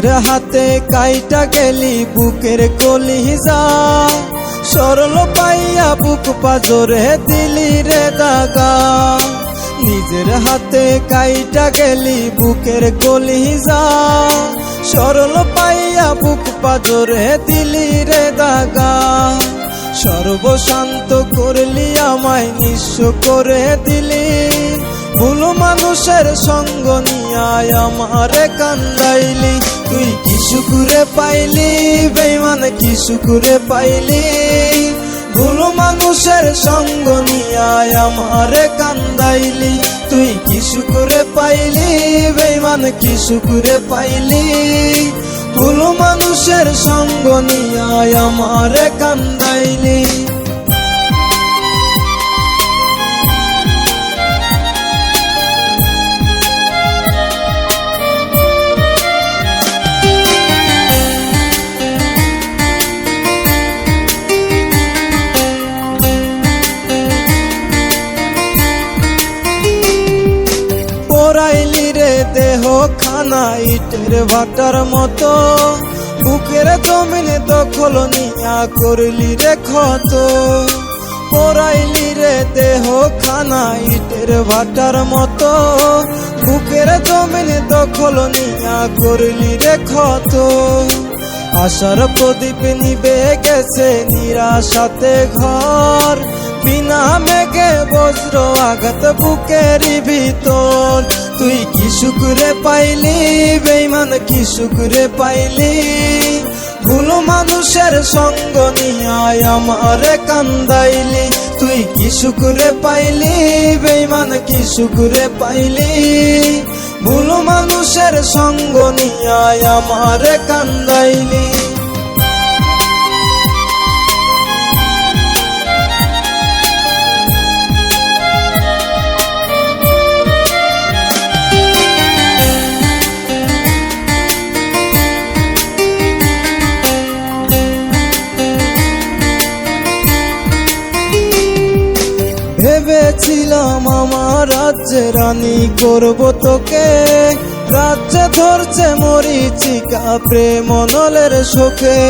হাতে কাইটা গেলি, বুকের কলিজা সরল পাইয়া বুক পাজরে দিলি রে দাগা। নিজের হাতে কাইটা গেলি, বুকের কলিজা সরল পাইয়া বুক পাজরে দিলি রে দাগা। সর্বশান্ত করলি আমায়, নিঃস্ব করে দিলি। ভুল মানুষের সঙ্গ নিয়ায় আমারে কান্দাইলি। তুই কি সুকুরে পাইলি? বেমান কি সুকুরে পাইলি? ভুল মানুষের সঙ্গ নিয়ায় আমারে কান্দাইলি। তুই কি সুকুরে পাইলি? বেমান কি সুকুরে পাইলি? ভুল মানুষের সঙ্গ নিয়ায় আমারে কান্দাইলি। খানা ইটের ভাটার মতো। বুকের জমিনে দখল নিয়া করলি রে ক্ষত। পরাইলি রে দেহ খানা ইটের ভাটার মতো। বুকের জমিনে দখল নিয়া করলি রে ক্ষত। আশার প্রদীপ নিবে গেছে নিরাশাতে ঘর। বিনা মেঘে বজ্র আঘাত বুকেরই ভিতর। সুকুরে পাইলি বেইমান কি শুকুরে পাইলি? ভুল মানুষের সঙ্গ নিয়ায় আমারে কান্দাইলি। তুই কি শুকুরে পাইলি বেইমান কি শুকুরে পাইলি? ভুল মানুষের সঙ্গ নিয়ায় আমারে কান্দাইলি। ভেবেছিলাম আমার রাজ্যে রানী করব তোকে। রাজ্যে ধরছে মরিচিকা প্রেম নলের শোকে।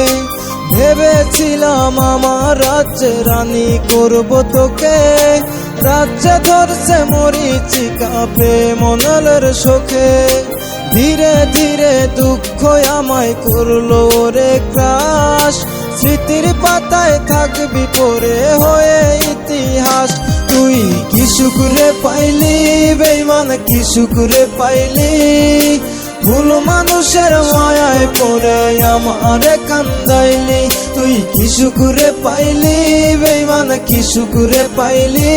ভেবেছিলাম আমার রাজ্যে রানী করব তোকে। রাজ্যে ধরছে মরিচিকা প্রেম নলের শোকে। ধীরে ধীরে দুঃখ আমায় করল রে ক্রাশ। স্মৃতির পাতায় থাকবি পরে হয়ে ইতিহাস। কি সুকুরে পাইলি বেইমান কি শুকুরে পাইলি? ভুল মানুষের মায়ায় পড়ে আমারে কান্দাইলি। তুই কি শুকুরে পাইলি বেইমান কি শুকুরে পাইলি?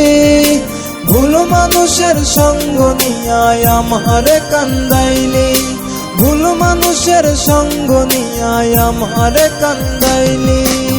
ভুল মানুষের সঙ্গ নিয়ায় আমারে কান্দাইলি। ভুল মানুষের সঙ্গ নিয়ায় আমারে কান্দাইলি।